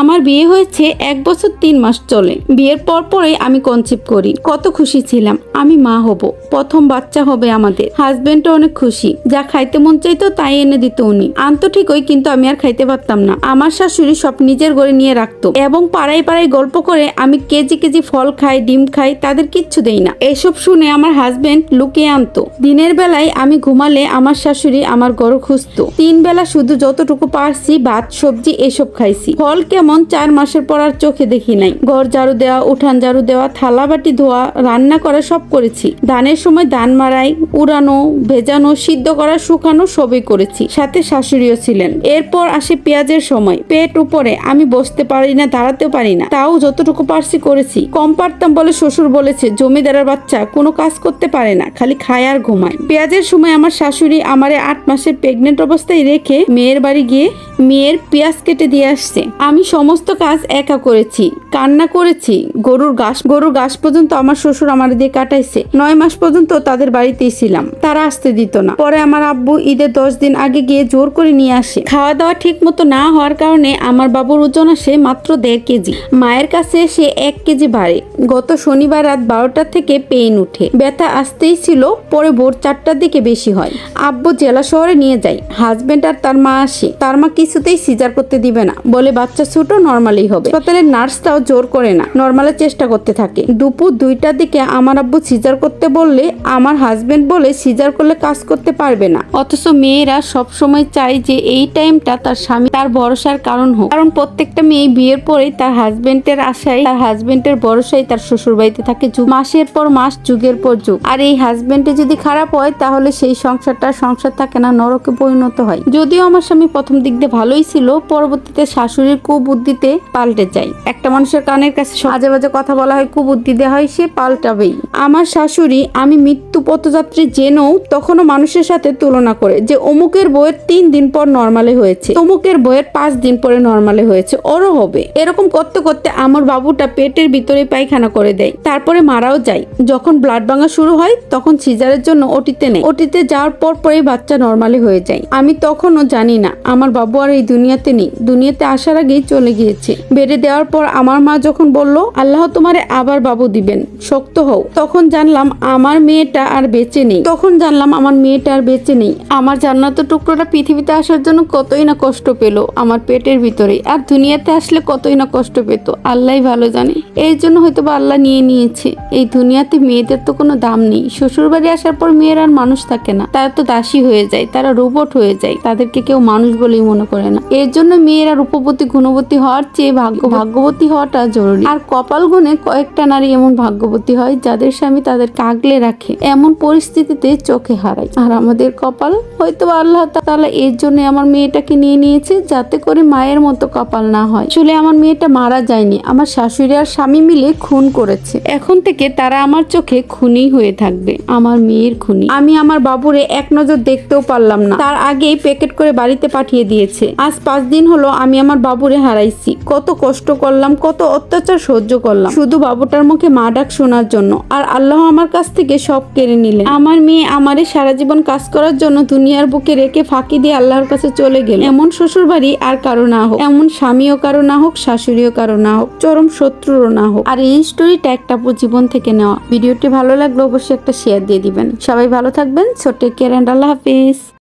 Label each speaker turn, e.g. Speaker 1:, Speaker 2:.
Speaker 1: আমার বিয়ে হয়েছে এক বছর তিন মাস চলে। বিয়ের পর পরে আমি কনসিভ করি, কত খুশি ছিলাম, আমি মা হব, প্রথম বাচ্চা হবে আমাদের। হাজবেন্ডও অনেক খুশি, যা খাইতে মন চাইতো তাই এনে দিত উনি। আনতো ঠিকই, কিন্তু আমি আর খাইতে পারতাম না। আমার শাশুড়ি সব নিজের ঘরে নিয়ে রাখতো এবং পাড়ায় পাড়ায় গল্প করে আমি কেজি কেজি ফল খাই, ডিম খাই, তাদের কিচ্ছু দেই না। এসব শুনে আমার হাজবেন্ড লুকিয়ে আনতো। দিনের বেলায় আমি ঘুমালে আমার শাশুড়ি আমার গরু খুঁজতো। তিন বেলা শুধু যতটুকু পারছি, ভাত, সবজি, এসব খাইছি। ফল কেমন চার মাসের পর আর চোখে দেখি নাই। ঘর ঝাড়ু দেওয়া, উঠান ঝাড়ু দেওয়া, থালা বাটি ধোয়া, রান্না করা সব করেছি। ধানের সময় ধান মারাই, উড়ানো, ভেজানো, সিদ্ধ করা, শুকানো সবই করেছি। সাথে শাশুড়িও ছিলেন। এরপর আসে পেঁয়াজের সময়। পেট উপরে আমি বসতে পারি না, দাঁড়াতেও পারি না। তাও যতটুকু পারছি করেছি। কম পারতাম বলে শ্বশুর বলেছে, জমিদারের বাচ্চা কোনো কাজ করতে পারে না, খালি খায় আর ঘুমায়। পেঁয়াজের সময় আমার শাশুড়ি আমারে আট মাসের প্রেগনেন্ট অবস্থায় রেখে মেয়ের বাড়ি গিয়ে মেয়ের পেঁয়াজ কেটে দিয়ে আসছে। আমি সমস্ত কাজ একা করেছি, কান্না করেছি। গরুর ঘাস গরুর ঘাস পর্যন্ত আমার শ্বশুর আমার দিয়ে কাটাইছে। নয় মাস পর্যন্ত তাদের বাড়িতেই ছিলাম, তারা আসতে দিত না। পরে আমার আব্বু ঈদের দশ দিন আগে গিয়ে জোর করে নিয়ে আসে। খাওয়া দাওয়া ঠিক মতো না হওয়ার কারণে আমার বাবুর ওজন আসে মাত্র দেড় কেজি। মায়ের কাছে সে এক কেজি বাড়ে। গত শনিবার রাত বারোটা থেকে পেইন উঠে। ব্যথা আসতেই ছিল, পরে ভোর চারটার দিকে বেশি হয়। আব্বু জেলা শহরে নিয়ে যায়। হাজবেন্ড আর তার মা আসে। তার মা কিছুতেই সিজার করতে দিবে না। বলে বাচ্চা ছোট নর্মালি হবে। হাসপাতালের নার্সটাও জোর করে না। নর্মালের চেষ্টা করতে থাকে। দুপুর দুইটার দিকে আমার আব্বু সিজার করতে বললে আমার হাজবেন্ড বলে সিজার করলে কাজ করতে পারবে না। অথচ মেয়েরা সব সময় চায় যে এই টাইমটা তার স্বামী তার ভরসার কারণ হোক। কারণ প্রত্যেকটা মেয়ে বিয়ের পরে তার হাজবেন্ডের আশায় তার হাজবেন্ডের ভরসায় তার শ্বশুর বাড়িতে থাকে মাসের পর মাস, যুগের পর যুগ। আর এই হাজবেন্ডে যদি খারাপ হয় তাহলে সেই সংসারটা সংসার থাকে না, নরকে পরিণত হয়। যদিও আমার স্বামী প্রথম দিক দিয়ে ভালোই ছিল, পরবর্তীতে শাশুড়ির কুবুদ্ধিতে পাল্টে যায়। একটা মানুষের কানের কাছে আজে বাজে কথা বলা হয়, কুবুদ্ধি দেওয়া হয়, সে পাল্টাবেই। আমার শাশুড়ি, আমি মৃত্যু পথযাত্রী জেনেও তখনও মানুষের সাথে তুলনা করে যে অমুকের বইয়ের তিন দিন পর নর্মালে হয়েছে অমুকের বইয়ের পাঁচ দিন পরে নর্মালে হয়েছে ওরও হবে। এরকম করতে করতে আমার বাবুটা পেটের ভিতরে পায়খানা করে দেয়, তারপরে মারাও যায়। যখন ব্লাড ভাঙা শুরু হয়, তখন সিজারের জন্য ওটিতে নেই ওটিতে যাওয়ার পর পরেই বাচ্চা নর্মালি হয়ে যায়। আমি তখনও জানি না, আমার বাবু আর এই দুনিয়াতে নেই। দুনিয়াতে আসার আগেই চলে গিয়েছে। বেড়ে দেওয়ার পর আমার মা যখন বলল, আল্লাহ তোমারে আবার বাবু দিবেন, শক্ত হও। তখন জানলাম, আমার মেয়েটা আর বেঁচে নেই। তখন জানলাম, আমার মেয়েটা আর বেঁচে নেই। আমার জান্নাত টুকরোটা পৃথিবীতে আসার জন্য কতই না কষ্ট পেল আমার পেটের ভিতরে। আর দুনিয়াতে আসলে কতই না কষ্ট পেত আল্লাহ ভালো জানে। এই জন্য হয়তো বা আল্লাহ নিয়ে নিয়েছে। এই দুনিয়াতে মেয়েদের তো কোনো দাম নেই। শ্বশুর বাড়ি আসার পর মেয়ের আর মানুষ থাকে না। তারা তো দাসী হয়ে যায়, তারা রোবট হয়ে যায়। তাদেরকে কেউ মানুষ বলেই মনে করে। না। এর জন্য মেয়েরা রূপবতী গুণবতী হওয়ার চেয়ে ভাগ্য ভাগ্যবতী হওয়াটা জরুরি। আর কপাল গুণে কয়েকটা নারী এমন ভাগ্যবতী হয়, যাদের স্বামী তাদেরকে আগলে রাখে, এমন পরিস্থিতিতে চোখে হারায়। আর আমাদের কপাল হয়তো আল্লাহ তাআলা এর জন্য আমার মেয়েটাকে নিয়ে নিয়েছে, যাতে করে মায়ের মতো কপাল না হয়। আসলে আমার মেয়েটা মারা যায়নি, আমার শাশুড়ি আর স্বামী মিলে খুন করেছে। এখন থেকে তারা আমার চোখে খুনি হয়ে থাকবে, আমার মেয়ের খুনি। আমি আমার বাবুরে এক নজর দেখতেও পারলাম না। তার আগেই প্যাকেট করে বাড়িতে পাঠিয়ে দিয়েছে। আজ পাঁচ দিন হলো আমি আমার বাবুরে হারাইছি। কত কষ্ট করলাম, কত অত্যাচার সহ্য করলাম। শুধু বাবুটার মুখে মা ডাক শোনার জন্য আর আল্লাহ আমার কাছ থেকে সব কেড়ে নিলেন। আমার মেয়ে আমারে সারা জীবন কাজ করার জন্য দুনিয়ার বুকে রেখে ফাঁকি দিয়ে আল্লাহর কাছে চলে গেল। এমন শ্বশুর বাড়ি আর কারও না হোক। এমন স্বামীও কারও না হোক, শাশুড়িও কারও না হোক। চরম শত্রুরও না হোক। আর এই স্টোরিটা একটা জীবন থেকে নেওয়া। ভিডিওটি ভালো লাগলে অবশ্যই একটা শেয়ার দিয়ে দিবেন। সবাই ভালো থাকবেন। ছোট্ট কেয়ার অ্যান্ড আল্লাহ হাফিজ।